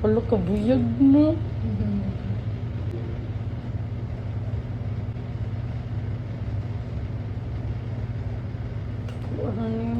Wala ka buyag na. Wala niyo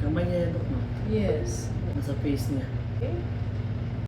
Kamay niya no? Yes. Nasa face niya. Okay.